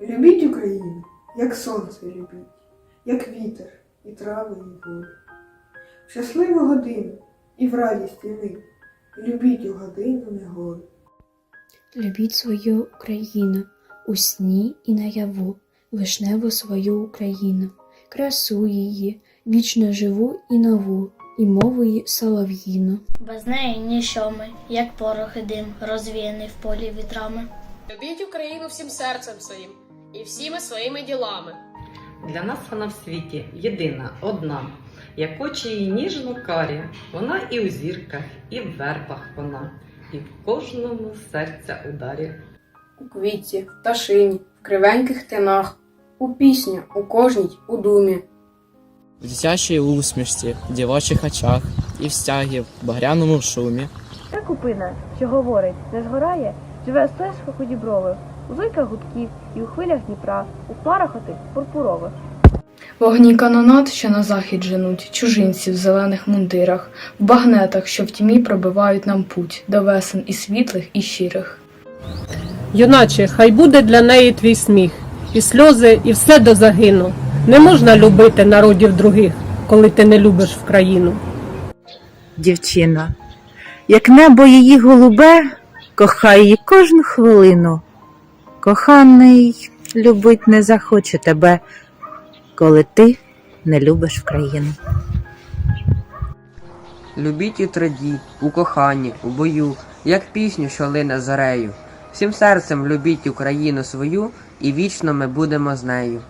Любіть Україну, як сонце любіть, як вітер, і трави, і волю. В щасливу годину і в радість і мить, любіть у годину негоду. Любіть свою Україну у сні і наяву, вишневу свою Україну, красу її, вічно живу і нову, і мову її солов'їну. Без неї ніщо ми, як порох і дим, розвіяний в полі вітрами. Любіть Україну всім серцем своїм і всіми своїми ділами. Для нас вона в світі єдина, одна, як очі її ніжно карі, вона і у зірках, і в вербах вона, і в кожному серця ударі. у квітці, в пташині, в кривеньких тинах, у пісні, у кожній, у думі. в дитячій усмішці, в дівочих очах і в стягі в багряному шумі. Та купина, що говорить, не згорає, живе стежках у дібрових, у зойках гудків і у хвилях Дніпра, у парах отих пурпурових. Вогні канонат, що на захід женуть, чужинці в зелених мундирах, в багнетах, що в тьмі пробивають нам путь до весен і світлих, і щирих. Юначе, хай буде для неї твій сміх, і сльози, і все до загину. Не можна любити народів других, коли ти не любиш в країну. дівчина. Як небо її голубе, кохай її кожну хвилину. Коханий любить не захоче тебе, коли ти не любиш країну. Любіть у траді, у коханні, у бою, як пісню, що лине зарею. Всім серцем любіть Україну свою, і вічно ми будемо з нею.